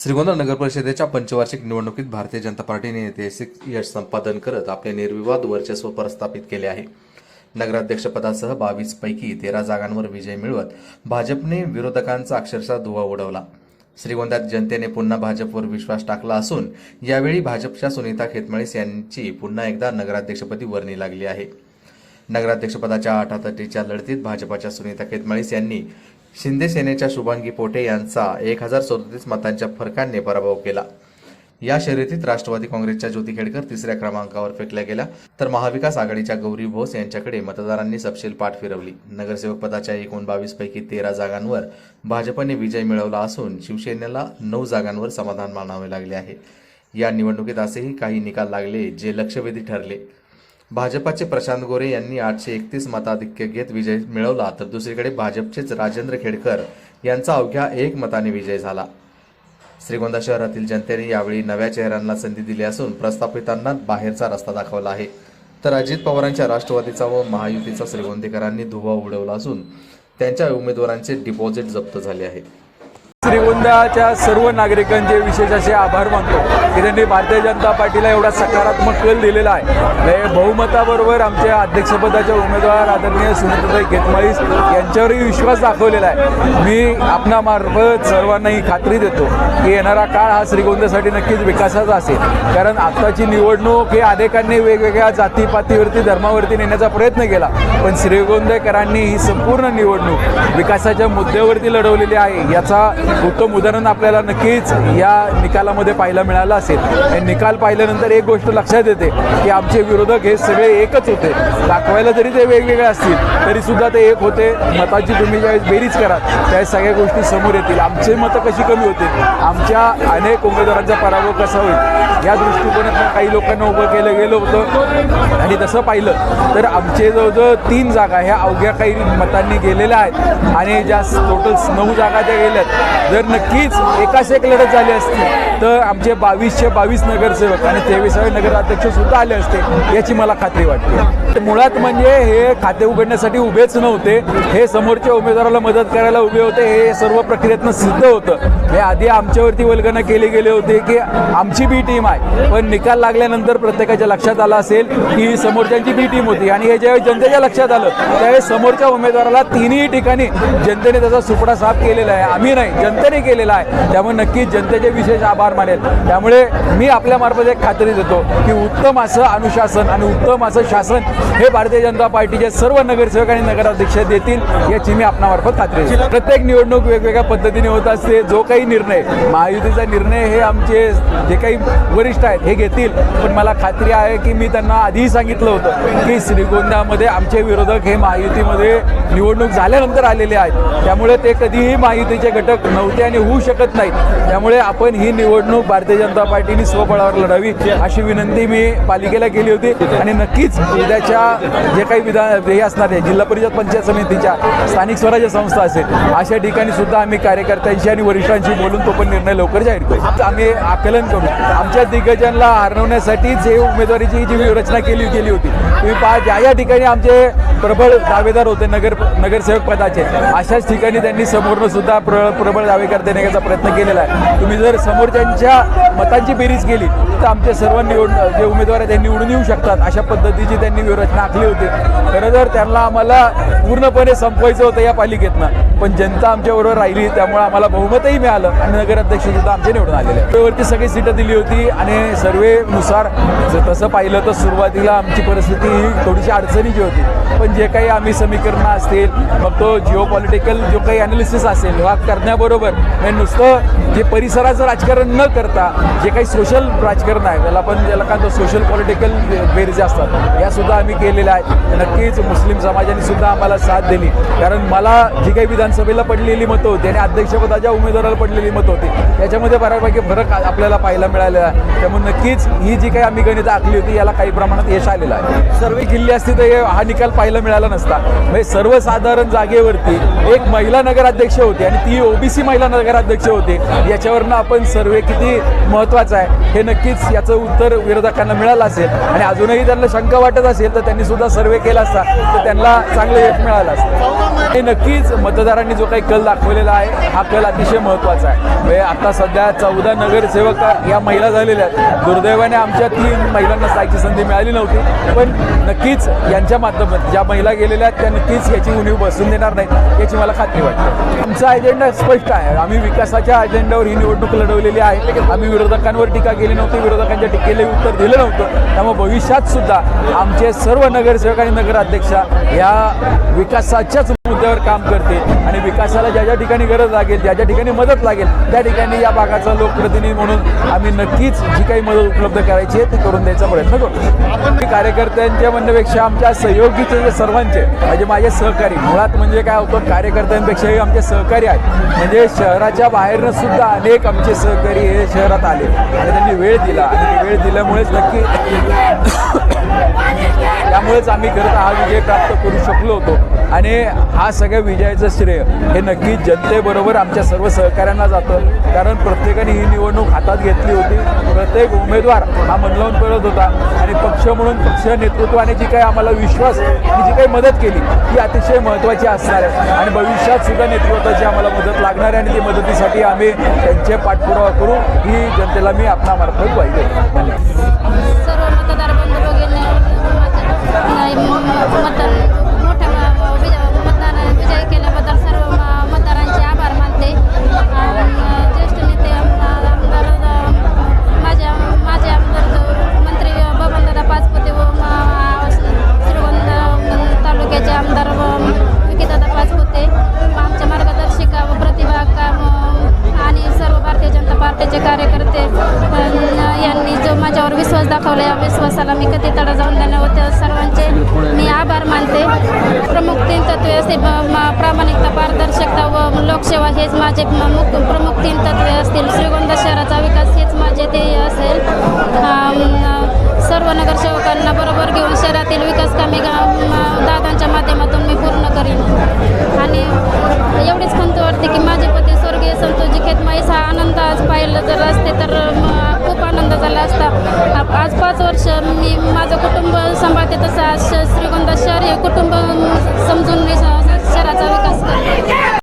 श्रीगोंदा नगर परिषदेच्या पंचवार्षिक निवडणुकीत भारतीय जनता पार्टीने ऐतिहासिक यश संपादन करत आपले निर्विवाद वर्चस्व प्रस्थापित केले आहे. नगराध्यक्षपदासह बावीस पैकी तेरा जागांवर विजय मिळवत भाजपने विरोधकांचा अक्षरशः धुवा उडवला. श्रीगोंद्यात जनतेने पुन्हा भाजपवर विश्वास टाकला असून यावेळी भाजपच्या सुनीता खेतमाळीस यांची पुन्हा एकदा नगराध्यक्षपदी वर्णी लागली आहे. नगराध्यक्षपदाच्या आठातटीच्या लढतीत भाजपाच्या सुनीता खेतमाळीस यांनी शिंदे सेनेच्या शुभांगी पोटे यांचा एक हजार सदोतीस मतांच्या फरकाने पराभव केला. या शर्यतीत राष्ट्रवादी काँग्रेसच्या ज्योती खेडकर तिसऱ्या क्रमांकावर फेकल्या गेल्या. तर महाविकास आघाडीच्या गौरी भोस यांच्याकडे मतदारांनी सपशेल पाठ फिरवली. नगरसेवक पदाच्या एकूण बावीस पैकी तेरा जागांवर भाजपने विजय मिळवला असून शिवसेनेला नऊ जागांवर समाधान मानावे लागले आहे. या निवडणुकीत असेही काही निकाल लागले जे लक्षवेधी ठरले. भाजपाचे प्रशांत गोरे यांनी आठशे एकतीस मताधिक्य घेत विजय मिळवला तर दुसरीकडे भाजपचेच राजेंद्र खेडकर यांचा अवघ्या एक मताने विजय झाला. श्रीगोंदा शहरातील जनतेने यावेळी नव्या चेहऱ्यांना संधी दिली असून प्रस्थापितांना बाहेरचा रस्ता दाखवला आहे. तर अजित पवारांच्या राष्ट्रवादीचा व महायुतीचा श्रीगोंदेकरांनी धुवा उडवला असून त्यांच्या उमेदवारांचे डिपॉझिट जप्त झाले आहे. श्रीगोंद्याच्या सर्व नागरिकांचे विशेष असे आभार मानतो की त्यांनी भारतीय जनता पार्टीला एवढा सकारात्मक कल दिलेला आहे. म्हणजे बहुमताबरोबर आमच्या अध्यक्षपदाच्या उमेदवार आदरणीय सुनीताई घेतमाळीस यांच्यावरही विश्वास दाखवलेला आहे. मी आपणामार्फत सर्वांनाही खात्री देतो की येणारा काळ हा श्रीगोंद्यासाठी नक्कीच विकासाचा असेल. कारण आत्ताची निवडणूक हे अनेकांनी वेगवेगळ्या जातीपातीवरती धर्मावरती नेण्याचा प्रयत्न केला. पण श्रीगोंदेकरांनी ही संपूर्ण निवडणूक विकासाच्या मुद्द्यावरती लढवलेली आहे. याचा उत्तम उदाहरण आपल्याला नक्कीच या निकालामध्ये पाहायला मिळालं असेल. आणि निकाल पाहिल्यानंतर एक गोष्ट लक्षात येते की आमचे विरोधक हे सगळे एकच होते. दाखवायला जरी ते वेगवेगळे असतील तरी सुद्धा ते एक होते. मताची तुम्ही ज्यावेळेस बेरीज करा त्यावेळेस सगळ्या गोष्टी समोर येतील. आमचे मतं कशी कमी होतील? आमच्या अनेक उमेदवारांचा पराभव कसा होईल? या दृष्टिकोनातून काही लोकांना उभं केलं गेलं होतं. आणि तसं पाहिलं तर आमचे जवळजवळ तीन जागा ह्या अवघ्या काही मतांनी गेलेल्या आहेत. आणि ज्या टोटल नऊ जागा ज्या गेल्यात जर नक्कीच एकाच एक लढत झाली असती तर आमचे बावीसशे बावीस नगरसेवक आणि तेवीसावे नगराध्यक्ष सुद्धा आले असते याची मला खात्री वाटते. मुळात म्हणजे हे खाते उघडण्यासाठी उभेच नव्हते हे समोरच्या उमेदवाराला मदत करायला उभे होते हे सर्व प्रक्रियेतनं सिद्ध होतं. हे आधी आमच्यावरती वल्गना केले गेले होते की आमची बी टीम आहे पण निकाल लागल्यानंतर प्रत्येकाच्या लक्षात आलं असेल की समोरच्यांची बी टीम होती आणि हे ज्यावेळी जनतेच्या लक्षात आलं त्यावेळेस समोरच्या उमेदवाराला तिन्ही ठिकाणी जनतेने त्याचा सुपडा साफ केलेला आहे. आम्ही नाही जनतेने केलेला आहे. त्यामुळे नक्कीच जनतेचे विशेष आभार मानेल त्यामुळे मी आपल्यामार्फत एक खात्री देतो की उत्तम असं अनुशासन आणि उत्तम असं शासन हे भारतीय जनता पार्टीचे सर्व नगरसेवक आणि नगराध्यक्ष देतील याची मी आपणामार्फत खात्री देतो. प्रत्येक निवडणूक वेगवेगळ्या पद्धतीने होत असते. जो काही निर्णय महायुतीचा निर्णय हे आमचे जे काही वरिष्ठ आहेत हे घेतील. पण मला खात्री आहे की मी त्यांना आधीही सांगितलं होतं की श्रीगोंद्यामध्ये आमचे विरोधक हे महायुतीमध्ये निवडणूक झाल्यानंतर आलेले आहेत. त्यामुळे ते कधीही महायुतीचे घटक नव्हते आणि होऊ शकत नाहीत. त्यामुळे आपण ही निवडणूक भारतीय जनता पार्टीने स्वबळावर लढावी अशी विनंती मी पालिकेला केली होती. आणि नक्कीच उद्याच्या जे काही विधान हे असणार आहे जिल्हा परिषद पंचायत समितीच्या स्थानिक स्वराज्य संस्था असेल अशा ठिकाणी सुद्धा आम्ही कार्यकर्त्यांशी आणि वरिष्ठांशी बोलून तो पण निर्णय लवकर जाहीर करू. आम्ही आकलन करू. आमच्या दिग्गजांना हरवण्यासाठीच हे उमेदवारीची जी रचना केली गेली होती तुम्ही पहा ज्या या ठिकाणी आमचे प्रबळ दावेदार होते नगर नगरसेवक पदाचे अशाच ठिकाणी त्यांनी समोरनं सुद्धा प्र प्रबळ दावे करता येण्याचा प्रयत्न केलेला आहे. तुम्ही जर समोरच्या समोरच्यांच्या मतांची बेरीज केली तर आमचे सर्व निवड जे उमेदवार आहेत ते निवडून येऊ शकतात अशा पद्धतीची त्यांनी व्यूहरचना आखली होती. खरं तर त्यांना आम्हाला पूर्णपणे संपवायचं होतं या पालिकेतनं. पण जनता आमच्याबरोबर राहिली त्यामुळे आम्हाला बहुमतही मिळालं आणि नगराध्यक्ष सुद्धा आमचे निवडून आलेले आहे. वरती सगळी सीटं दिली होती आणि सर्वेनुसार जर तसं पाहिलं तर सुरुवातीला आमची परिस्थिती ही थोडीशी अडचणीची होती. पण जे काही आम्ही समीकरणं असतील मग तो जिओ पॉलिटिकल जो काही अनालिसिस असेल हा करण्याबरोबर म्हणजे नुसतं जे परिसराचं राजकारण न करता जे काही सोशल राजकारण आहे त्याला आपण ज्याला काय सोशल पॉलिटिकल बेरीज असतात या सुद्धा आम्ही केलेल्या आहेत. नक्कीच मुस्लिम समाजाने सुद्धा आम्हाला साथ दिली. कारण मला जी काही विधानसभेला पडलेली मतं होती आणि अध्यक्षपदाच्या उमेदवाराला पडलेली मतं होती त्याच्यामध्ये बऱ्यापैकी फरक आपल्याला पाहायला मिळालेला आहे. त्यामुळे नक्कीच ही जी काही आम्ही गणित आखली होती याला काही प्रमाणात यश आलेलं आहे. सर्व किल्ले असते तर हे- हा निकाल पाहायला मिळाला नसता. म्हणजे सर्वसाधारण जागेवरती एक महिला नगराध्यक्ष होती आणि ती ओबीसी महिला नगराध्यक्ष होती. याच्यावरनं आपण सर्वे किती महत्वाचं आहे हे नक्कीच याचं उत्तर विरोधकांना मिळालं असेल. आणि अजूनही त्यांना शंका वाटत असेल तर त्यांनी सुद्धा सर्वे केला असता तर त्यांना चांगलं यश मिळालं असतं. हे नक्कीच मतदारांनी जो काही कल दाखवलेला आहे हा कल अतिशय महत्त्वाचा आहे. म्हणजे आता सध्या चौदा नगरसेवक या महिला झालेल्या आहेत. दुर्दैवाने आमच्या तीन महिलांना जायची संधी मिळाली नव्हती. पण नक्कीच यांच्या माध्यमातून ज्या महिला गेलेल्या आहेत त्या नक्कीच याची उणीव बसून देणार नाहीत याची मला खात्री वाटते. आमचा अजेंडा स्पष्ट आहे. आम्ही विकासाच्या अजेंड्यावर ही निवडणूक लढवलेली आहे. आम्ही विरोधकांवर टीका केली नव्हती. विरोधकांच्या टीकेला उत्तर दिलं नव्हतं. त्यामुळे भविष्यात सुद्धा आमचे सर्व नगरसेवक आणि नगराध्यक्षा या विकासाच्याच मुद्द्यावर काम करते आणि विकासाला ज्या ज्या ठिकाणी गरज लागेल ज्या ज्या ठिकाणी मदत लागेल त्या ठिकाणी या भागाचा लोकप्रतिनिधी म्हणून आम्ही नक्कीच जी काही मदत उपलब्ध करायची आहे ती करून द्यायचा प्रयत्न करतो. मी कार्यकर्त्यांच्या म्हणण्यापेक्षा आमच्या सहयोगीचे जे सर्वांचे म्हणजे माझे सहकारी मुळात म्हणजे काय होतं कार्यकर्त्यांपेक्षाही आमचे सहकारी आहेत. म्हणजे शहराच्या बाहेरनं सुद्धा अनेक आमचे सहकारी हे शहरात आले आणि त्यांनी वेळ दिला आणि वेळ दिल्यामुळेच नक्की त्यामुळेच आम्ही खरं हा विजय प्राप्त करू शकलो होतो. आणि हा सगळ्या विजयाचं श्रेय हे नक्की जनतेबरोबर आमच्या सर्व सहकाऱ्यांना जातं. कारण प्रत्येकाने ही निवडणूक हातात घेतली होती. प्रत्येक उमेदवार हा मनलावून करत होता. आणि पक्ष म्हणून पक्ष नेतृत्वाने जी काही आम्हाला विश्वास आणि जी काही मदत केली ती अतिशय महत्त्वाची असणार आहे. आणि भविष्यात सुद्धा नेतृत्वाची आम्हाला मदत लागणार आहे. आणि ती मदतीसाठी आम्ही त्यांचे पाठपुरावा करू. ही जनतेला मी आपणामार्फत पाहिजे मतदान मोठ्या विजय- मतदान विजय केल्याबद्दल सर्व म- मतदारांचे आभार मानते. ज्येष्ठ नेते आमदार माझ्या माझे आमदार मंत्री बबनदादा पाचपुते व म- श्रीगोंदा तालुक्याचे आमदार व विकीदादा पाचपुते. आमच्या मार्गदर्शिका व प्रतिभा काम आणि सर्व भारतीय जनता पार्टीचे कार्यकर्ते यांनी जो माझ्यावर विश्वास दाखवला या विश्वासाला मी कधी तडा जाऊन देणार असते प्रामाणिकता पारदर्शकता व लोकसेवा हेच माझे प्रमुख तीन तत्वे असतील. श्रीगोंदा शहराचा विकास हेच माझे ध्येय असेल. सर्व नगरसेवकांना बरोबर घेऊन शहरातील विकास कामे दादांच्या माध्यमातून मी पूर्ण करीन. आणि एवढीच खंत वाटते की माझे पती स्वर्गीय संतोषजी खेतमाईस हा आनंद आज पाहिलं जर असते तर खूप आनंद झाला असता. आज वर्ष मी माझं कुटुंब सांभाळते तसं श- श्रीगोंदा शहर हे कुटुंब समजून मी शहराचा विकास करते.